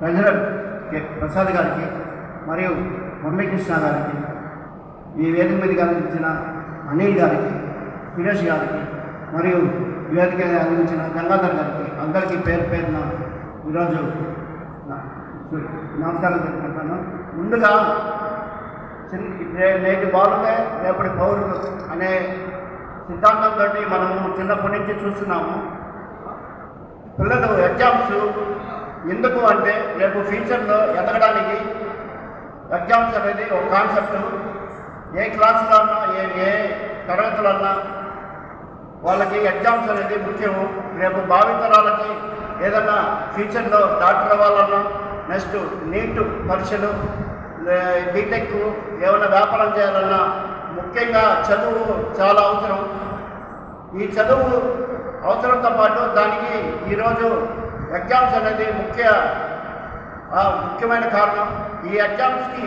President Prasad గారికి మరియు మురళీకృష్ణ గారికి ఈ వేదిక మీదకి అందించిన అనిల్ గారికి సురేష్ గారికి మరియు ఈ వేదిక అందించిన గంగాధర్ గారికి అందరికీ పేరు పేరున ఈరోజు నమస్కారం తెలుపుకుంటాను ముందుగా నేటి బాలులే రేపటి పౌరులు అనే సిద్ధాంతంతో మనము చిన్నప్పటి నుంచి చూస్తున్నాము. పిల్లలు ఎగ్జామ్స్ ఎందుకు అంటే రేపు ఫ్యూచర్లో ఎదగడానికి ఎగ్జామ్స్ అనేది ఒక కాన్సెప్ట్. ఏ క్లాసులో అన్నా ఏ ఏ తరగతులన్నా వాళ్ళకి ఎగ్జామ్స్ అనేది ముఖ్యము రేపు భావితరాలకి ఏదన్నా ఫ్యూచర్లో డాక్టర్ అవ్వాలన్నా నెక్స్ట్ నీట్ పరీక్షలు బీటెక్ ఏమైనా వ్యాపారం చేయాలన్నా ముఖ్యంగా చదువు చాలా అవసరం. ఈ చదువు అవసరంతో పాటు దానికి ఈరోజు ఎగ్జామ్స్ అనేది ముఖ్య ముఖ్యమైన కారణం. ఈ ఎగ్జామ్స్కి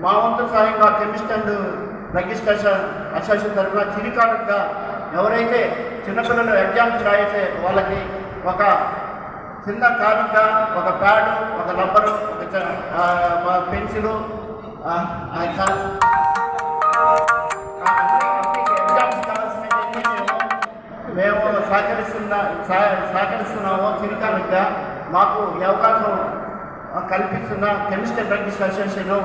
మా వంతు సహాయంగా కెమిస్ట్ అండ్ లెజిస్ట్రేషన్ అసోసియేషన్ తరఫున చిరికానుగా ఎవరైతే చిన్నపిల్లలు ఎగ్జామ్స్ రాయితే వాళ్ళకి ఒక చిన్న కానుక ఒక ప్యాడ్ ఒక రబ్బరు ఒక చ- ఆ, ఒక పెన్సిలు సహకరిస్తున్న సహ- సహకరిస్తున్నాము మాకు ఈ అవకాశం కల్పిస్తున్న chemistry practice drugs association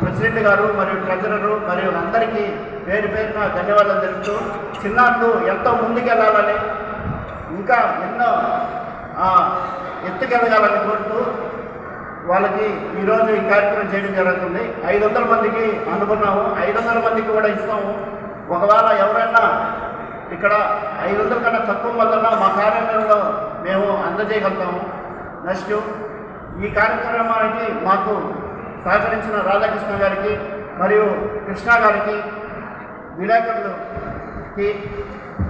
president గారు మరియు ట్రెజరరు మరియు అందరికీ పేరు పేరున ధన్యవాదాలు తెలుపుతూ చిన్నారులు ఎంతో ముందుకెళ్ళాలని ఇంకా ఎన్నో ఆ, ఎత్తుకెదగాలని కోరుతూ వాళ్ళకి ఈరోజు ఈ కార్యక్రమం చేయడం జరుగుతుంది. ఐదు వందల మందికి అనుకున్నాము ఐదు వందల మందికి కూడా ఇస్తాము. ఒకవేళ ఎవరైనా ఇక్కడ ఐదు వందల కన్నా తక్కువ వల్ల మా కార్యాలయంలో మేము అందజేయగలుగుతాము. నెక్స్ట్ ఈ కార్యక్రమానికి మాకు సహకరించిన రాధాకృష్ణ గారికి మరియు కృష్ణ గారికి విలేకరులకి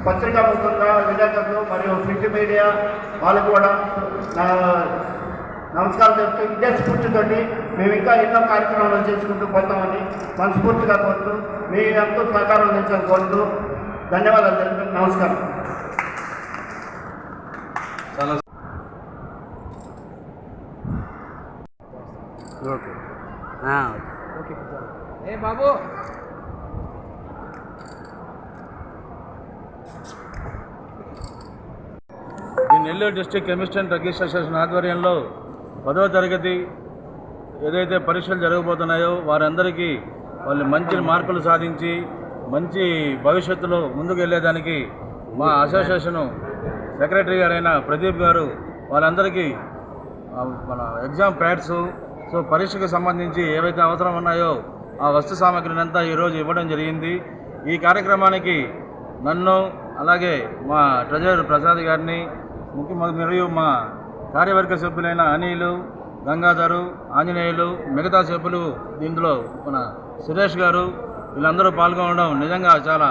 పత్రికా ముఖంగా విలేకరులు మరియు ప్రింట్ మీడియా వాళ్ళకు కూడా నమస్కారం చెప్తూ ఇదే స్ఫూర్తితోటి మేము ఇంకా ఎన్నో కార్యక్రమాలు చేసుకుంటూ పోతామని మనస్ఫూర్తిగా కోరుతూ మీ ఎంతో సహకారం అందించాలని కోరుతూ ధన్యవాదాలు తెలుపుతూ నమస్కారం. చాలా ఓకే. ఆ, ఏ బాబు? ఈ Nellore district chemist and druggist association ఆధ్వర్యంలో పదవ తరగతి ఏదైతే పరీక్షలు జరగబోతున్నాయో వారందరికీ వాళ్ళు మంచి మార్కులు సాధించి మంచి భవిష్యత్తులో ముందుకు వెళ్ళేదానికి మా అసోసియేషను సెక్రటరీ గారైన ప్రదీప్ గారు వాళ్ళందరికీ మన ఎగ్జామ్ ప్యాడ్స్ సో పరీక్షకు సంబంధించి ఏవైతే అవసరం ఉన్నాయో ఆ వస్తు సామాగ్రిని అంతా ఈరోజు ఇవ్వడం జరిగింది. ఈ కార్యక్రమానికి నన్ను అలాగే మా ట్రెజరర్ ప్రసాద్ గారిని ముఖ్య మరియు మా కార్యవర్గ సభ్యులైన అనిలు గంగాధరు ఆంజనేయులు మిగతా సభ్యులు దీంట్లో మన సురేష్ గారు వీళ్ళందరూ పాల్గొనడం నిజంగా చాలా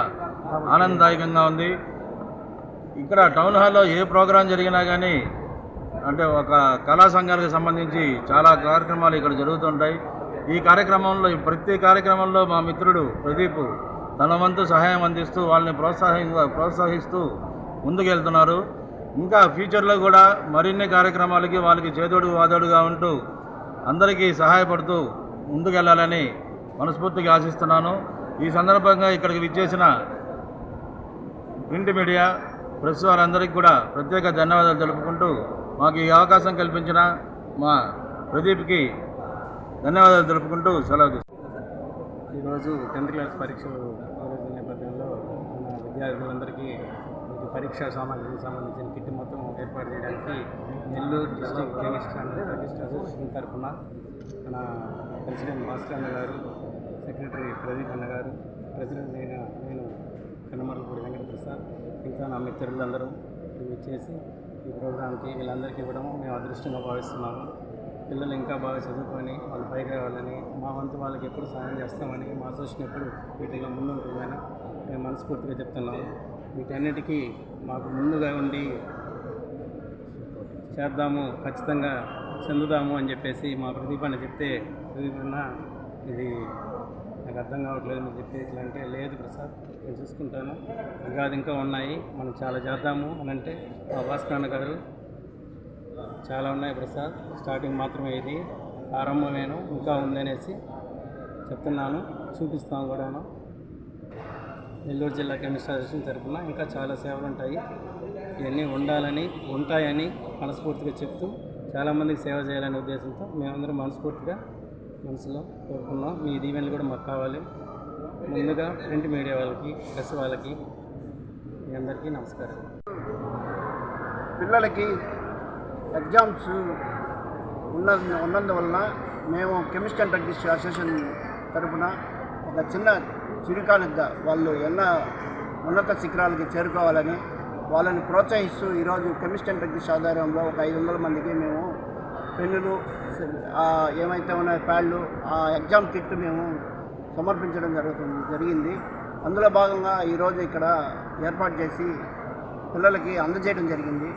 ఆనందదాయకంగా ఉంది. ఇక్కడ టౌన్ హాల్లో ఏ ప్రోగ్రాం జరిగినా కానీ అంటే ఒక కళా సంఘాలకు సంబంధించి చాలా కార్యక్రమాలు ఇక్కడ జరుగుతుంటాయి. ఈ కార్యక్రమంలో ప్రతి కార్యక్రమంలో మా మిత్రుడు ప్రదీప్ తన వంతు సహాయం అందిస్తూ వాళ్ళని ప్రోత్సాహంగా ప్రోత్సహిస్తూ ముందుకెళ్తున్నారు. ఇంకా ఫ్యూచర్లో కూడా మరిన్ని కార్యక్రమాలకి వాళ్ళకి చేదోడు వాదోడుగా ఉంటూ అందరికీ సహాయపడుతూ ముందుకెళ్ళాలని మనస్ఫూర్తిగా ఆశిస్తున్నాను. ఈ సందర్భంగా ఇక్కడికి విచ్చేసిన ప్రింట్ మీడియా ప్రెస్ వారందరికీ కూడా ప్రత్యేక ధన్యవాదాలు తెలుపుకుంటూ మాకు ఈ అవకాశం కల్పించిన మా ప్రదీప్కి ధన్యవాదాలు తెలుపుకుంటూ సెలవు ఈరోజు టెన్త్ క్లాస్ పరీక్షలు నేపథ్యంలో మన విద్యార్థులందరికీ పరీక్షా సామాగ్రికి సంబంధించిన కిట్ మొత్తం ఏర్పాటు చేయడానికి Nellore district chemistry and association తరఫున మన ప్రెసిడెంట్ భాస్కర్ అన్న గారు సెక్రటరీ ప్రదీప్ అన్న గారు ప్రెసిడెంట్ అయిన నేను కన్నమర్లపూడి వెంకట ప్రసాద్ మిగతా నా మిత్రులందరూ ఇచ్చేసి ఈ ప్రోగ్రాంకి వీళ్ళందరికీ ఇవ్వడం మేము అదృష్టంగా భావిస్తున్నాము. పిల్లలు ఇంకా బాగా చదువుకొని వాళ్ళు పైకి రావాలని మా వంతు వాళ్ళకి ఎప్పుడు సహాయం చేస్తామని మా అసోసియేషన్ ఎప్పుడు వీటిలో ముందుంటుందని మేము మనస్ఫూర్తిగా చెప్తున్నాము. వీటన్నిటికీ మాకు ముందుగా ఉండి చేద్దాము ఖచ్చితంగా చెందుదాము అని చెప్పేసి మా ప్రదీప్ చెప్తే ప్రదీపన్న ఇది నాకు అర్థం కావట్లేదు మీరు చెప్పేది అంటే లేదు ప్రసాద్ నేను చూసుకుంటాను. ఇది కాదు ఇంకా ఉన్నాయి. మనం చాలా చేద్దాము అని అంటే మా భాస్కరణ గారు చాలా ఉన్నాయి ప్రసాద్. స్టార్టింగ్ మాత్రమే ఇది ఆరంభమేను ఇంకా ఉందనేసి చెప్తున్నాను. చూపిస్తాను కూడాను. నెల్లూరు జిల్లా కెమిస్ట్ అసోసియేషన్ తరఫున ఇంకా చాలా సేవలు ఉంటాయి. ఇవన్నీ ఉండాలని ఉంటాయని మనస్ఫూర్తిగా చెప్తూ చాలామందికి సేవ చేయాలనే ఉద్దేశంతో మేమందరం మనస్ఫూర్తిగా మనసులో కోరుకున్నాం మీ దీవెనలు కూడా మాకు కావాలి. ముందుగా ప్రింట్ మీడియా వాళ్ళకి ప్రెస్ వాళ్ళకి మీ అందరికీ నమస్కారం. పిల్లలకి ఎగ్జామ్స్ ఉన్న ఉన్నందువలన మేము కెమిస్ట్రీ అండ్ ప్రాక్టీస్ అసోసియేషన్ తరపున ఒక చిన్న చిరుకానుగా వాళ్ళు ఎన్నో ఉన్నత శిఖరాలకి చేరుకోవాలని వాళ్ళని ప్రోత్సహిస్తూ ఈరోజు కెమిస్ట్రీ అండ్ ప్రాక్టీస్ ఆధారంలో ఒక ఐదు వందల మందికి మేము పెన్నులు ఏమైతే ఉన్నాయో ప్యాడ్లు ఆ ఎగ్జామ్ కిట్ మేము సమర్పించడం జరుగుతుంది జరిగింది. అందులో భాగంగా ఈరోజు ఇక్కడ ఏర్పాటు చేసి పిల్లలకి అందజేయడం జరిగింది.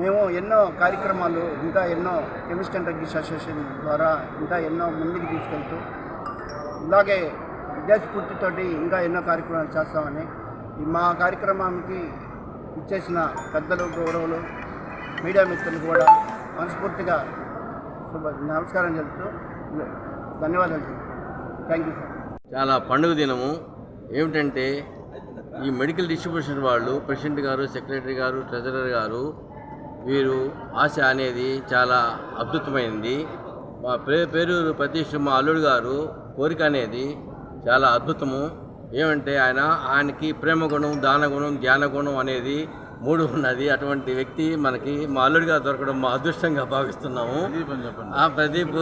మేము ఎన్నో కార్యక్రమాలు ఇంకా ఎన్నో కెమిస్ట్ అండ్ డ్రగ్గిస్ట్ అసోసియేషన్ ద్వారా ఇంకా ఎన్నో ముందుకు తీసుకెళ్తూ ఇలాగే విద్యాస్ఫూర్తితోటి ఇంకా ఎన్నో కార్యక్రమాలు చేస్తామని మా కార్యక్రమానికి ఇచ్చేసిన పెద్దలు గౌరవులు మీడియా మిత్రులు కూడా మనస్ఫూర్తిగా నమస్కారం చెప్తూ ధన్యవాదాలు చెప్తాను థ్యాంక్ యూ సార్ చాలా పండుగ దినము. ఏమిటంటే ఈ మెడికల్ డిస్ట్రిబ్యూషన్ వాళ్ళు ప్రెసిడెంట్ గారు సెక్రటరీ గారు ట్రెజరర్ గారు వీరు ఆశ అనేది చాలా అద్భుతమైనది మా పే పేరూరు ప్రతీష్ మా అల్లుడు గారు కోరిక అనేది చాలా అద్భుతము. ఏమంటే ఆయన ఆయనకి ప్రేమ గుణం దాన గుణం ధ్యాన గుణం అనేది మూడు ఉన్నది. అటువంటి వ్యక్తి మనకి మా అల్లుడిగా దొరకడం మా అదృష్టంగా భావిస్తున్నాము. ఆ ప్రదీప్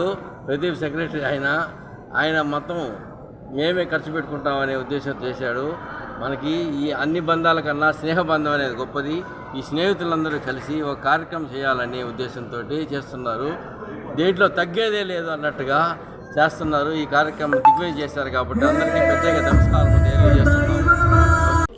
ప్రదీప్ సెక్రటరీ ఆయన ఆయన మొత్తం మేమే ఖర్చు పెట్టుకుంటామనే ఉద్దేశంతో చేశాడు. మనకి ఈ అన్ని బంధాల కన్నా స్నేహ బంధం అనేది గొప్పది. ఈ స్నేహితులందరూ కలిసి ఒక కార్యక్రమం చేయాలనే ఉద్దేశంతో చేస్తున్నారు. దేంట్లో తగ్గేదే లేదు అన్నట్టుగా చేస్తున్నారు. ఈ కార్యక్రమం దిగ్విజయం చేశారు కాబట్టి అందరికీ ప్రత్యేక నమస్కారం తెలియజేస్తున్నాము